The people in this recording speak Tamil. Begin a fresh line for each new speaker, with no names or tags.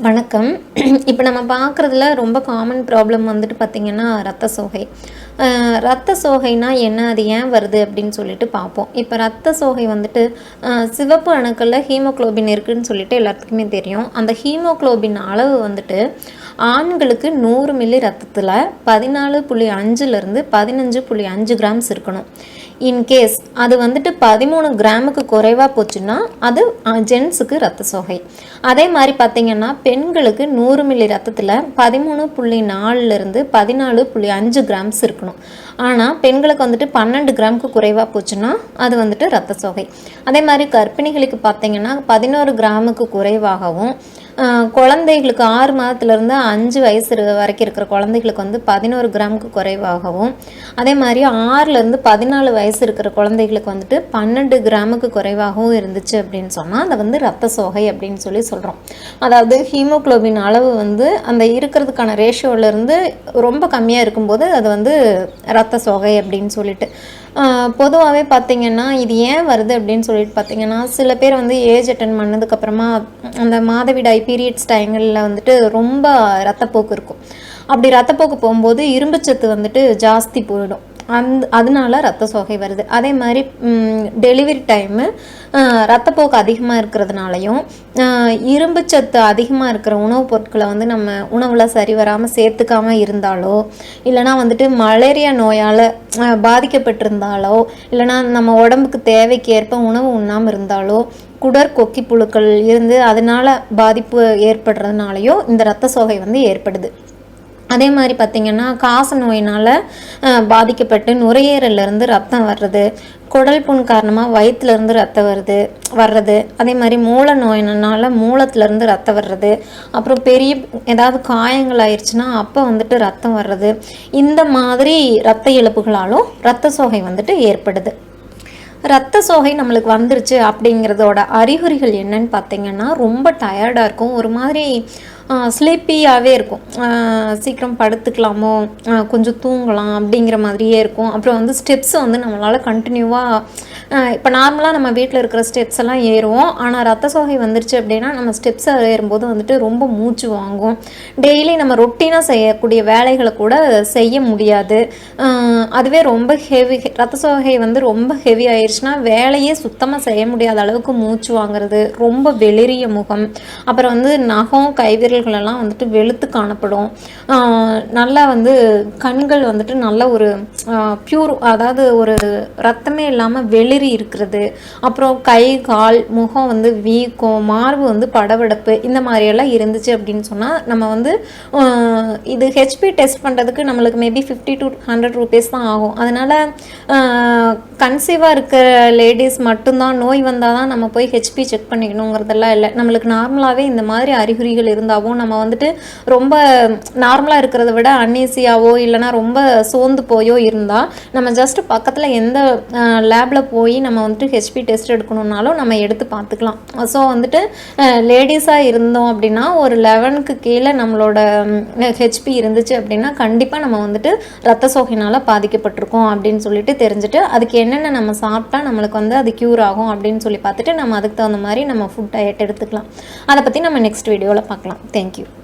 வணக்கம். இப்போ நம்ம பார்க்குறதுல ரொம்ப காமன் ப்ராப்ளம் வந்துட்டு பார்த்திங்கன்னா ரத்த சோகை. ரத்த சோகைனா என்ன? அது ஏன் வருது அப்படின்னு சொல்லிட்டு பார்ப்போம் இப்போ ரத்த சோகை வந்துட்டு சிவப்பு அணுக்களில் ஹீமோக்ளோபின் இருக்குதுன்னு சொல்லிட்டு எல்லாத்துக்குமே தெரியும். அந்த ஹீமோக்ளோபின் அளவு வந்துட்டு ஆண்களுக்கு நூறு மில்லி ரத்தத்தில் பதினாலு புள்ளி அஞ்சுலேருந்து பதினஞ்சு புள்ளி அஞ்சு கிராம்ஸ் இருக்கணும். இன்கேஸ் அது வந்துட்டு பதிமூணு கிராமுக்கு குறைவாக போச்சுன்னா அது ஜென்ஸுக்கு ரத்த சோகை. அதே மாதிரி பார்த்திங்கன்னா பெண்களுக்கு நூறு மில்லி ரத்தத்தில் பதிமூணு புள்ளி நாலுலேருந்து பதினாலு புள்ளி அஞ்சு கிராம்ஸ் இருக்கணும். ஆனால் பெண்களுக்கு வந்துட்டு பன்னெண்டு கிராமுக்கு குறைவாக போச்சுன்னா அது வந்துட்டு ரத்த சோகை அதே மாதிரி கர்ப்பிணிகளுக்கு பார்த்தீங்கன்னா பதினோரு கிராமுக்கு குறைவாகவும் குழந்தைகளுக்கு ஆறு மாதத்துலேருந்து அஞ்சு வயசு வரைக்கும் இருக்கிற குழந்தைகளுக்கு வந்து பதினோரு கிராமுக்கு குறைவாகவும் அதே மாதிரி ஆறுலேருந்து பதினாலு வயசு இருக்கிற குழந்தைகளுக்கு வந்துட்டு பன்னெண்டு கிராமுக்கு குறைவாகவும் இருந்துச்சு அப்படின்னு சொன்னால் அதை வந்து ரத்த சோகை அப்படின்னு சொல்லி சொல்கிறோம் அதாவது ஹீமோகுளோபின் அளவு வந்து அந்த இருக்கிறதுக்கான ரேஷியோவிலேருந்து ரொம்ப கம்மியாக இருக்கும்போது அது வந்து ரத்த சோகை அப்படின்னு சொல்லிட்டு பொதுவாகவே பார்த்திங்கன்னா இது ஏன் வருது அப்படின்னு சொல்லிட்டு பார்த்தீங்கன்னா சில பேர் வந்து ஏஜ் அட்டன் பண்ணதுக்கப்புறமா அந்த மாதவிடாய் பீரியட்ஸ் டைங்களில் வந்துட்டு ரொம்ப ரத்தப்போக்கு இருக்கும். அப்படி ரத்தப்போக்கு போகும்போது இரும்புச்சத்து வந்துட்டு ஜாஸ்தி போயிடும். அந்த அதனால ரத்த சோகை வருது. அதே மாதிரி டெலிவரி டைமு ரத்தப்போக்கு அதிகமாக இருக்கிறதுனாலையும் இரும்பு இரும்புச்சத்து அதிகமாக இருக்கிற உணவுப் பொருட்களை வந்து நம்ம உணவில் சரி வராமல் சேர்த்துக்காம இருந்தாலோ இல்லைனா வந்துட்டு மலேரியா நோயால் பாதிக்கப்பட்டிருந்தாலோ இல்லைனா நம்ம உடம்புக்கு தேவைக்கேற்ப உணவு உண்ணாமல் இருந்தாலோ குடர் கொக்கி புழுக்கள் இருந்து அதனால் பாதிப்பு ஏற்படுறதுனாலையும் இந்த ரத்த சோகை வந்து ஏற்படுது. அதே மாதிரி பார்த்திங்கன்னா காச நோயினால் பாதிக்கப்பட்டு நுரையீரல்லேருந்து ரத்தம் வர்றது குடல் புண் காரணமாக வயிற்றுலேருந்து ரத்தம் வருது வர்றது அதே மாதிரி மூல நோயினால மூலத்துலேருந்து ரத்தம் வர்றது அப்புறம் பெரிய ஏதாவது காயங்கள் ஆயிடுச்சுன்னா அப்போ வந்துட்டு ரத்தம் வர்றது இந்த மாதிரி ரத்த இழப்புகளாலும் ரத்த சோகை வந்துட்டு ஏற்படுது. ரத்த சோகை நம்மளுக்கு வந்துருச்சு அப்படிங்கிறதோட அறிகுறிகள் என்னன்னு பார்த்தீங்கன்னா ரொம்ப டயர்டாக இருக்கும். ஒரு மாதிரி ஸ்லீப்பியாகவே இருக்கும். சீக்கிரம் படுத்துக்கலாமோ? கொஞ்சம் தூங்கலாம் அப்படிங்கிற மாதிரியே இருக்கும். அப்புறம் வந்து ஸ்டெப்ஸ் வந்து நம்மளால் கண்டினியூவாக இப்போ நார்மலாக நம்ம வீட்டில் இருக்கிற ஸ்டெப்ஸ் எல்லாம் ஏறுவோம். ஆனால் ரத்த சோகை வந்துருச்சு அப்படின்னா நம்ம ஸ்டெப்ஸ் ஏறும்போது வந்துட்டு ரொம்ப மூச்சு வாங்கும். டெய்லி நம்ம ரொட்டீனாக செய்யக்கூடிய வேலைகளை கூட செய்ய முடியாது. அதுவே ரொம்ப ஹெவி ரத்த சோகை வந்து ரொம்ப ஹெவி ஆயிடுச்சுன்னா வேலையே சுத்தமாக செய்ய முடியாத அளவுக்கு மூச்சு வாங்குறது ரொம்ப வெளிரிய முகம். அப்புறம் வந்து நகம் கைவிரல்கள் எல்லாம் வந்துட்டு வெளுத்து காணப்படும். நல்லா வந்து கண்கள் வந்துட்டு நல்ல ஒரு பியூர் அதாவது ஒரு ரத்தமே இல்லாமல் வெளிரி இருக்கிறது. அப்புறம் கை கால் முகம் வந்து வீக்கம் மார்பு வந்து படபடப்பு இந்த மாதிரியெல்லாம் இருந்துச்சு அப்படின்னு சொன்னால் நம்ம வந்து இது ஹெச்பி டெஸ்ட் பண்ணுறதுக்கு நம்மளுக்கு maybe fifty to hundred rupees தான் ஆகும். அதனால் கன்சீவாக இருக்கிற லேடிஸ் மட்டும்தான் நோய் வந்தால் தான் நம்ம போய் ஹெச்பி செக் பண்ணிக்கணுங்கிறதெல்லாம் இல்லை. நம்மளுக்கு நார்மலாகவே இந்த மாதிரி அறிகுறிகள் இருந்தால் ஆகும். நம்ம வந்துட்டு ரொம்ப நார்மலாக இருக்கிறத விட அன்னீசியாவோ இல்லைனா ரொம்ப சோர்ந்து போயோ இருந்தால் நம்ம ஜஸ்ட் பக்கத்தில் எந்த லேபில் போய் நம்ம வந்துட்டு ஹெச்பி டெஸ்ட் எடுக்கணுன்னாலும் நம்ம எடுத்து பார்த்துக்கலாம். ஸோ வந்துட்டு லேடிஸாக இருந்தோம் அப்படின்னா ஒரு லெவனுக்கு கீழே நம்மளோட ஹெச்பி இருந்துச்சு அப்படின்னா கண்டிப்பாக நம்ம வந்துட்டு ரத்த சோகைனால் பாதிக்கப்பட்டிருக்கோம் அப்படின்னு சொல்லிட்டு தெரிஞ்சுட்டு அதுக்கு என்னென்ன நம்ம சாப்பிட்டா நம்மளுக்கு வந்து அது க்யூர் ஆகும் அப்படின்னு சொல்லி பார்த்துட்டு நம்ம அதுக்கு தகுந்த மாதிரி நம்ம ஃபுட் டயட் எடுத்துக்கலாம். அதை பற்றி நம்ம நெக்ஸ்ட் வீடியோவில் பார்க்கலாம். Thank you.